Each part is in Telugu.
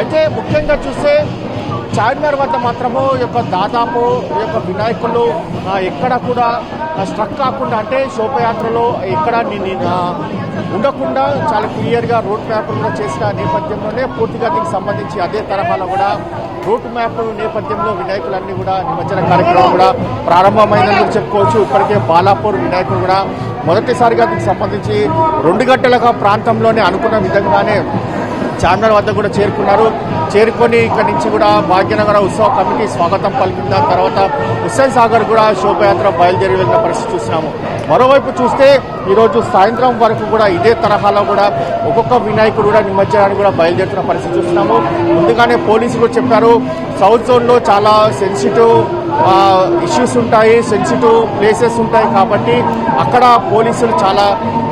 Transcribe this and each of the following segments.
అయితే ముఖ్యంగా చూస్తే చార్మినార్ వద్ద మాత్రము ఈ యొక్క దాదాపు ఈ యొక్క వినాయకులు ఎక్కడ కూడా స్ట్రక్ కాకుండా అంటే శోభయాత్రలో ఎక్కడ ఉండకుండా చాలా క్లియర్గా రోడ్ మ్యాప్లు కూడా చేసిన నేపథ్యంలోనే పూర్తిగా దీనికి సంబంధించి అదే తరహాలో కూడా రోడ్ మ్యాప్ నేపథ్యంలో వినాయకులన్నీ కూడా నిమజ్జన కార్యక్రమం కూడా ప్రారంభమైందని చెప్పుకోవచ్చు. ఇప్పటికే బాలాపూర్ వినాయకుడు కూడా మొదటిసారిగా దీనికి సంబంధించి రెండు గంటల ప్రాంతంలోనే అనుకున్న విధంగానే చార్మినార్ వద్ద కూడా చేరుకున్నారు. చేరుకొని ఇక్కడి నుంచి కూడా భాగ్యనగర ఉత్సవ కమిటీ స్వాగతం పలికిన దాని తర్వాత హుస్సేన్ సాగర్ కూడా శోభయాత్ర బయలుదేరి వెళ్ళిన పరిస్థితి చూసినాము మరోవైపు చూస్తే ఈరోజు సాయంత్రం వరకు కూడా ఇదే తరహాలో కూడా ఒక్కొక్క వినాయకుడు కూడా నిమజ్జనానికి కూడా బయలుదేరుతున్న పరిస్థితి చూస్తున్నాము. ముందుగానే పోలీసులు కూడా చెప్పారు సౌత్ జోన్లో చాలా సెన్సిటివ్ ఇష్యూస్ ఉంటాయి సెన్సిటివ్ ప్లేసెస్ ఉంటాయి కాబట్టి అక్కడ పోలీసులు చాలా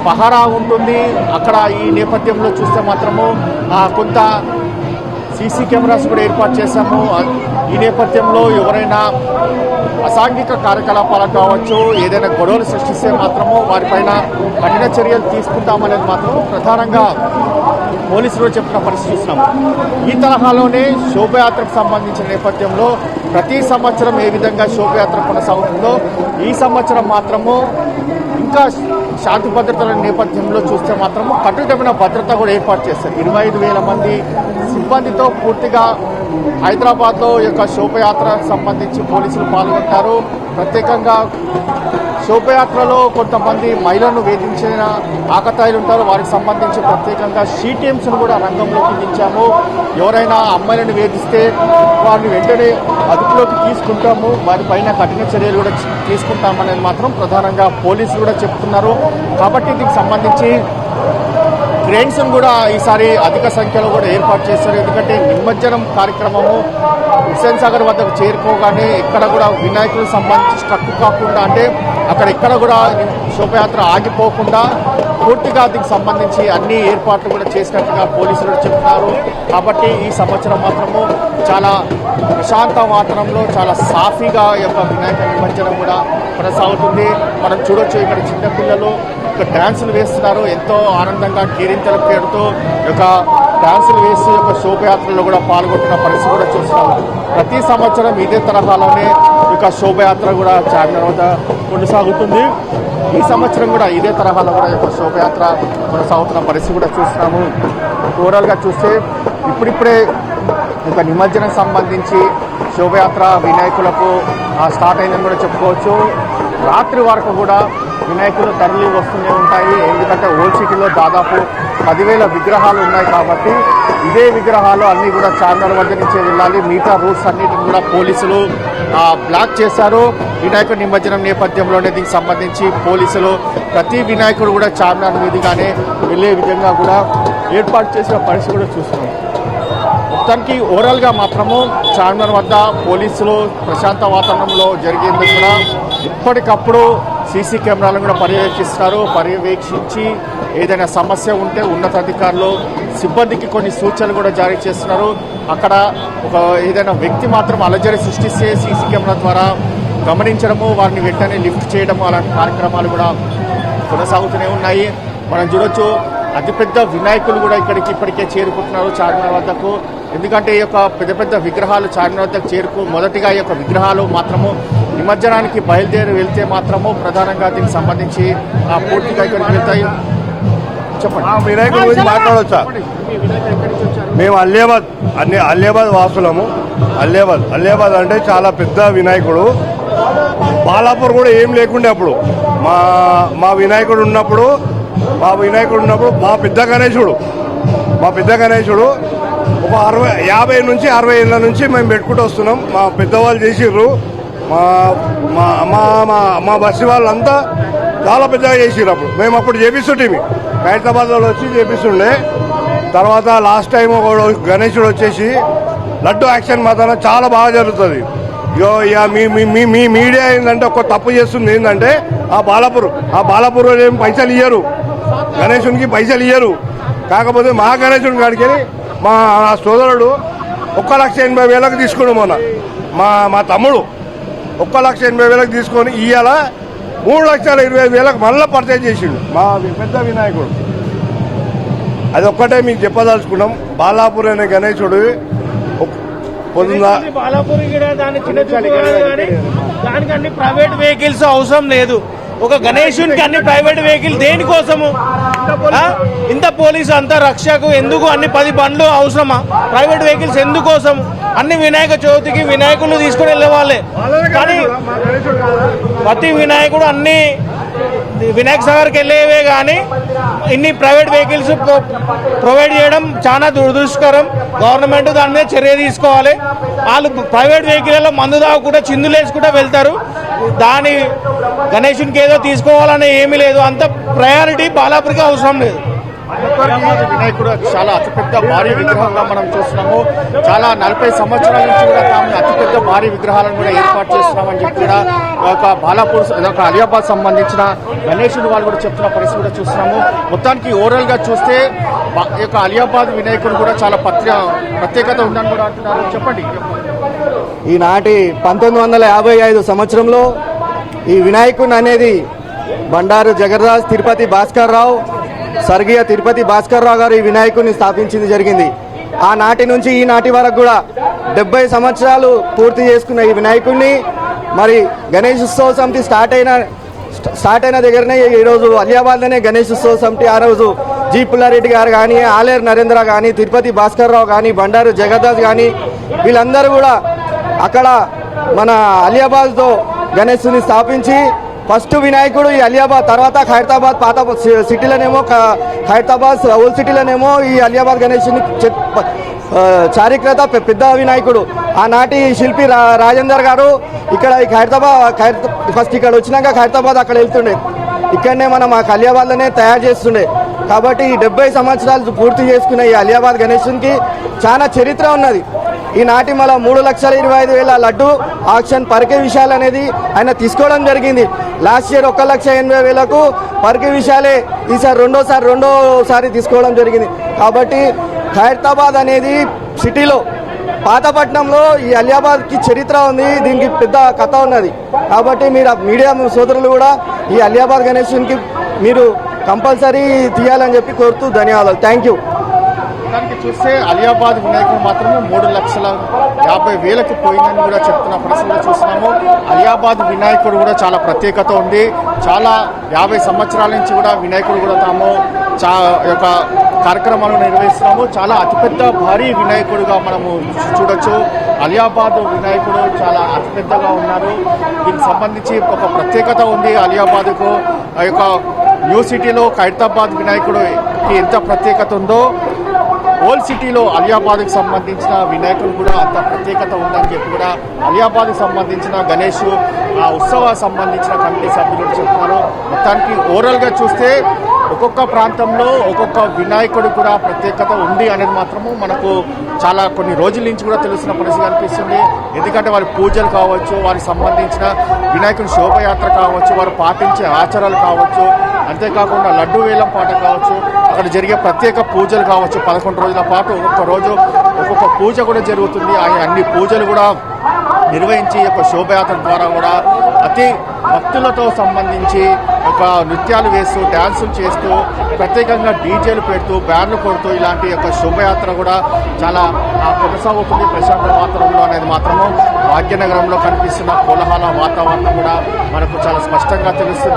పహారా ఉంటుంది. అక్కడ ఈ నేపథ్యంలో చూస్తే మాత్రము ఆ, కొంత సీసీ కెమెరాస్ కూడా ఏర్పాటు చేశాము. ఈ నేపథ్యంలో ఎవరైనా అసాంఘిక కార్యకలాపాలకు కావచ్చు ఏదైనా గొడవలు సృష్టిస్తే మాత్రము వారిపైన కఠిన చర్యలు తీసుకుంటామనేది మాత్రం ప్రధానంగా పోలీసులు చెప్పిన పరిస్థితి చూస్తున్నాము ఈ తరహాలోనే శోభయాత్రకు సంబంధించిన నేపథ్యంలో ప్రతి సంవత్సరం ఏ విధంగా శోభయాత్ర కొనసాగుతుందో ఈ సంవత్సరం మాత్రము ఇంకా శాంతి భద్రతల నేపథ్యంలో చూస్తే మాత్రము కట్టుదమైన భద్రత కూడా ఏర్పాటు చేస్తారు ఇరవై ఐదు వేల మంది సిబ్బందితో పూర్తిగా హైదరాబాద్లో యొక్క శోభయాత్రకు సంబంధించి పోలీసులు పాల్గొంటారు. ప్రత్యేకంగా శోభయాత్రలో కొంతమంది మహిళలను వేధించిన ఆకతాయిలు ఉంటారు వారికి సంబంధించి ప్రత్యేకంగా షీ కూడా రంగంలోకి దించాము. ఎవరైనా అమ్మాయిలను వేధిస్తే వారిని వెంటనే అదుపులోకి తీసుకుంటాము. వారిపైన కఠిన చర్యలు కూడా తీసుకుంటామనేది మాత్రం ప్రధానంగా పోలీసులు కూడా చెప్తున్నారు. కాబట్టి దీనికి సంబంధించి క్రేన్స్ కూడా ఈసారి అధిక సంఖ్యలో కూడా ఏర్పాటు చేస్తారు ఎందుకంటే నిమజ్జనం కార్యక్రమము హుస్సేన్ సాగర్ వద్దకు చేరుకోగానే ఎక్కడ కూడా వినాయకులకు సంబంధించి స్ట్రక్ కాకుండా అంటే అక్కడ ఇక్కడ కూడా శోభయాత్ర ఆగిపోకుండా పూర్తిగా దీనికి సంబంధించి అన్ని ఏర్పాట్లు కూడా చేసినట్టుగా పోలీసులు చెప్తున్నారు. కాబట్టి ఈ సంవత్సరం మాత్రము చాలా ప్రశాంత వాతావరణంలో చాలా సాఫీగా యొక్క వినాయక నిమజ్జనం కూడా కొనసాగుతుంది. మనం చూడొచ్చు ఇక్కడ చిన్నపిల్లలు ఒక డ్యాన్సులు వేస్తున్నారు. ఎంతో ఆనందంగా కేరింతలు పేరుతో ఒక యొక్క డ్యాన్సులు వేసి ఒక యొక్క శోభయాత్రలో కూడా పాల్గొంటున్న పరిస్థితి కూడా చూస్తున్నాము. ప్రతి సంవత్సరం ఇదే తరహాలోనే యొక్క శోభయాత్ర కూడా చార్మినార్ వద్ద కొనసాగుతుంది. ఈ సంవత్సరం కూడా ఇదే తరహాలో కూడా యొక్క శోభయాత్ర కొనసాగుతున్న పరిస్థితి కూడా చూస్తున్నాము. ఓవరాల్గా చూస్తే ఇప్పుడిప్పుడే ఇక నిమజ్జనం సంబంధించి శోభయాత్ర వినాయకులకు ఆ, స్టార్ట్ అయిందని కూడా చెప్పుకోవచ్చు. రాత్రి వరకు కూడా వినాయకులు తరలి వస్తూనే ఉంటాయి. ఎందుకంటే ఓల్డ్ సిటీలో దాదాపు పదివేల విగ్రహాలు ఉన్నాయి కాబట్టి ఇదే విగ్రహాలు అన్నీ కూడా చార్మినార్ వద్ద నుంచే వెళ్ళాలి. మిగతా రూట్స్ అన్నిటిని కూడా పోలీసులు బ్లాక్ చేశారు. వినాయకుడి నిమజ్జనం నేపథ్యంలోనే దీనికి సంబంధించి పోలీసులు ప్రతి వినాయకుడు కూడా చార్మినార్ మీదుగానే వెళ్ళే విధంగా కూడా ఏర్పాటు చేసిన పరిస్థితి కూడా చూస్తున్నాం. మొత్తానికి ఓవరాల్గా మాత్రము చార్మినార్ వద్ద పోలీసులు ప్రశాంత వాతావరణంలో జరిగేందుకు కూడా ఎప్పటికప్పుడు సీసీ కెమెరాలను కూడా పర్యవేక్షిస్తారు. పర్యవేక్షించి ఏదైనా సమస్య ఉంటే ఉన్నతాధికారులు సిబ్బందికి కొన్ని సూచనలు కూడా జారీ చేస్తున్నారు. అక్కడ ఒక ఏదైనా వ్యక్తి మాత్రం అలజడి సృష్టిస్తే సీసీ కెమెరా ద్వారా గమనించడము వారిని వెంటనే లిఫ్ట్ చేయడము అలాంటి కార్యక్రమాలు కూడా కొనసాగుతూనే ఉన్నాయి. మనం చూడొచ్చు అతిపెద్ద వినాయకులు కూడా ఇక్కడికి ఇప్పటికే చేరుకుంటున్నారు చార్మినార్ వద్దకు ఎందుకంటే ఈ యొక్క పెద్ద పెద్ద విగ్రహాలు చార్మినార్ వద్దకు చేరుకు మొదటిగా ఈ యొక్క విగ్రహాలు మాత్రము నిమజ్జనానికి బయలుదేరి వెళ్తే మాత్రము ప్రధానంగా దీనికి సంబంధించి ఆ పూర్తిగా ఇక్కడికి వెళ్తాయి. చెప్పండి. వినాయకుడి గురించి మాట్లాడవచ్చా మేము అల్లేబాద్ అన్ని అల్లేబాద్ వాసులము. అల్లేబాద్ అల్లేబాద్ అంటే చాలా పెద్ద వినాయకుడు. బాలాపూర్ కూడా ఏం లేకుండే అప్పుడు. మా మా వినాయకుడు ఉన్నప్పుడు మా వినాయకుడు ఉన్నప్పుడు మా పెద్ద గణేశుడు. మా పెద్ద గణేశుడు ఒక అరవై యాభై నుంచి అరవై ఏళ్ళ నుంచి మేము పెట్టుకుంటూ వస్తున్నాం. మా పెద్దవాళ్ళు చేసిర్రు. మా మా మా మా మా బస్సు వాళ్ళంతా చాలా పెద్దగా చేసిర్రు అప్పుడు. మేము అప్పుడు చేపిస్తుంటే హైదరాబాద్ వాళ్ళు వచ్చి చేపిస్తుండే. తర్వాత లాస్ట్ టైం ఒకడు గణేశుడు వచ్చేసి లడ్డు యాక్షన్ మాత్రం చాలా బాగా జరుగుతుంది. ఇగో ఇక మీ మీ మీ మీడియా ఏంటంటే ఒక తప్పు చేస్తుంది. ఏంటంటే ఆ బాలాపూర్ ఆ బాలాపూర్ ఏం పైసలు ఇయ్యరు. గణేశునికి పైసలు ఇయ్యరు. కాకపోతే మా గణేశుని కాడికి మా సోదరుడు ఒక్క లక్ష ఎనభై వేలకు తీసుకున్నాం మొన్న. మా మా తమ్ముడు ఒక్క లక్ష ఎనభై వేలకు తీసుకొని ఇవాళ మూడు లక్షల ఇరవై ఐదు వేలకు మళ్ళీ పరిచయం చేసిండు. మా పెద్ద వినాయకుడు. అది ఒక్కటే మీకు చెప్పదలుచుకున్నాం. బాలాపూర్ అనే గణేశుడు పొద్దున్న కానీ దానికి అన్ని ప్రైవేట్ వెహికల్స్ అవసరం లేదు. ఒక గణేశునికి అన్ని ప్రైవేట్ వెహికల్ దేనికోసము? ఇంత పోలీసు అంత రక్షకు ఎందుకు అన్ని పది బండ్లు అవసరమా? ప్రైవేట్ వెహికల్స్ ఎందుకోసం? అన్ని వినాయక చవితికి వినాయకులు తీసుకుని వెళ్ళేవాళ్ళే. కానీ ప్రతి వినాయకుడు అన్ని వినాయక సాగర్కి వెళ్ళేవే కానీ ఇన్ని ప్రైవేట్ వెహికల్స్ ప్రొ- ప్రొవైడ్ చేయడం చాలా దురదృష్టకరం. గవర్నమెంట్ దాని మీద చర్య తీసుకోవాలి. వాళ్ళు ప్రైవేట్ వెహికల్లో మందు తాగకుండా చిందులు వేసుకుంటూ వెళ్తారు. దాని గణేషునికి ఏదో తీసుకోవాలని ఏమీ లేదు. అంత ప్రయారిటీ బాలాపురికి అవసరం లేదు. వినాయకుడు చాలా అతిపెద్ద భారీ విగ్రహంగా మనం చూస్తున్నాము. చాలా నలభై సంవత్సరాల నుంచి కూడా తాము అతిపెద్ద భారీ విగ్రహాలను కూడా ఏర్పాటు చేస్తున్నామని చెప్పి కూడా ఒక బాలాపూర్ ఒక అలియాబాద్ సంబంధించిన గణేషుడు వాళ్ళు కూడా చెప్తున్న పరిస్థితి కూడా చూస్తున్నాము. మొత్తానికి ఓవరాల్గా చూస్తే ఈ యొక్క అలియాబాద్ వినాయకుడు కూడా చాలా ప్రత్యేకత ఉందని కూడా అంటున్నారు. చెప్పండి. ఈనాటి పంతొమ్మిది వందల యాభై ఐదు సంవత్సరంలో ఈ వినాయకుని అనేది బండారు జగన్నాథ్ తిరుపతి భాస్కర్ రావు స్వర్గీయ తిరుపతి భాస్కర్ రావు గారు ఈ వినాయకుని స్థాపించింది జరిగింది. ఆనాటి నుంచి ఈనాటి వరకు కూడా డెబ్బై సంవత్సరాలు పూర్తి చేసుకున్న ఈ వినాయకుడిని మరి గణేష్ ఉత్సవ సమితి స్టార్ట్ అయిన స్టార్ట్ అయిన దగ్గరనే ఈరోజు అలియాబాద్లోనే గణేష్ ఉత్సవ సమితి ఆ రోజు జి పుల్లారెడ్డి గారు కానీ ఆలేరు నరేంద్ర కానీ తిరుపతి భాస్కర్ రావు కానీ బండారు జగదాస్ కానీ వీళ్ళందరూ కూడా అక్కడ మన అలియాబాద్తో గణేశుని స్థాపించి ఫస్ట్ వినాయకుడు ఈ అలియాబాద్ తర్వాత ఖైరతాబాద్ పాత సి- సిటీలోనేమో ఖైరతాబాద్ ఓల్డ్ సిటీలోనేమో ఈ అలియాబాద్ గణేశుని చారిత్రత పెద్ద వినాయకుడు. ఆనాటి శిల్పి రా రాజేందర్ గారు ఇక్కడ ఈ ఖైరతాబాద్ ఖైర ఫస్ట్ ఇక్కడ వచ్చినాక ఖైరతాబాద్ అక్కడ వెళ్తుండే. ఇక్కడనే మనం ఆ అలియాబాద్లోనే తయారు చేస్తుండే. కాబట్టి ఈ డెబ్బై సంవత్సరాలు పూర్తి చేసుకున్న ఈ అలియాబాద్ గణేశునికి చాలా చరిత్ర ఉన్నది. ఈనాటి మళ్ళీ మూడు లక్షల ఇరవై ఐదు వేల లడ్డు ఆక్షన్ పరకే విషయాలు అనేది ఆయన తీసుకోవడం జరిగింది. లాస్ట్ ఇయర్ ఒక లక్ష ఎనభై వేలకు పరకే విషయాలే ఈసారి రెండోసారి రెండోసారి తీసుకోవడం జరిగింది. కాబట్టి ఖైరతాబాద్ అనేది సిటీలో పాతపట్నంలో ఈ అలియాబాద్కి చరిత్ర ఉంది దీనికి పెద్ద కథ ఉన్నది. కాబట్టి మీరు ఆ మీడియా సోదరులు కూడా ఈ అలియాబాద్ గణేష్కి మీరు కంపల్సరీ తీయాలని చెప్పి కోరుతూ ధన్యవాదాలు. థ్యాంక్ యూ దానికి చూస్తే అలియాబాద్ వినాయకుడు మాత్రమే మూడు లక్షల యాభై వేలకు పోయిందని కూడా చెప్తున్న పరిస్థితులు చూస్తున్నాము. అలియాబాద్ వినాయకుడు కూడా చాలా ప్రత్యేకత ఉంది. చాలా యాభై సంవత్సరాల నుంచి కూడా వినాయకుడు కూడా తాము చా యొక్క కార్యక్రమాలు నిర్వహిస్తున్నాము. చాలా అతిపెద్ద భారీ వినాయకుడుగా మనము చూడొచ్చు. అలియాబాద్ వినాయకుడు చాలా అతిపెద్దగా ఉన్నారు. దీనికి సంబంధించి ఒక ప్రత్యేకత ఉంది అలియాబాద్కు. ఆ యొక్క న్యూ సిటీలో ఖైరతాబాద్ వినాయకుడికి ఎంత ప్రత్యేకత ఉందో ఓల్డ్ సిటీలో అలియాబాద్కి సంబంధించిన వినాయకుడు కూడా అంత ప్రత్యేకత ఉందని చెప్పి కూడా అలియాబాద్కి సంబంధించిన గణేష్ ఆ ఉత్సవాలకు సంబంధించిన కమిటీ సభ్యులు చెప్తున్నారు. మొత్తానికి ఓవరాల్గా చూస్తే ఒక్కొక్క ప్రాంతంలో ఒక్కొక్క వినాయకుడు కూడా ప్రత్యేకత ఉంది అనేది మాత్రము మనకు చాలా కొన్ని రోజుల నుంచి కూడా తెలుస్తున్న పరిస్థితి అనిపిస్తుంది ఎందుకంటే వారి పూజలు కావచ్చు వారికి సంబంధించిన వినాయకుని శోభయాత్ర కావచ్చు వారు పాటించే ఆచారాలు కావచ్చు అంతేకాకుండా లడ్డు వేలం పాట కావచ్చు అక్కడ జరిగే ప్రత్యేక పూజలు కావచ్చు. పదకొండు రోజుల పాటు ఒక్కొక్క రోజు ఒక్కొక్క పూజ కూడా జరుగుతుంది. ఆ అన్ని పూజలు కూడా నిర్వహించి ఒక శోభయాత్ర ద్వారా కూడా అతి భక్తులతో సంబంధించి ఒక నృత్యాలు వేస్తూ డ్యాన్సులు చేస్తూ ప్రత్యేకంగా డీజేలు పెడుతూ బ్యాన్లు కొడుతూ ఇలాంటి యొక్క శోభయాత్ర కూడా చాలా కొనసాగుతుంది. ప్రశాంత వాతావరణంలో అనేది మాత్రము భాగ్యనగరంలో కనిపిస్తున్న కోలాహల వాతావరణం కూడా మనకు చాలా స్పష్టంగా తెలుస్తుంది.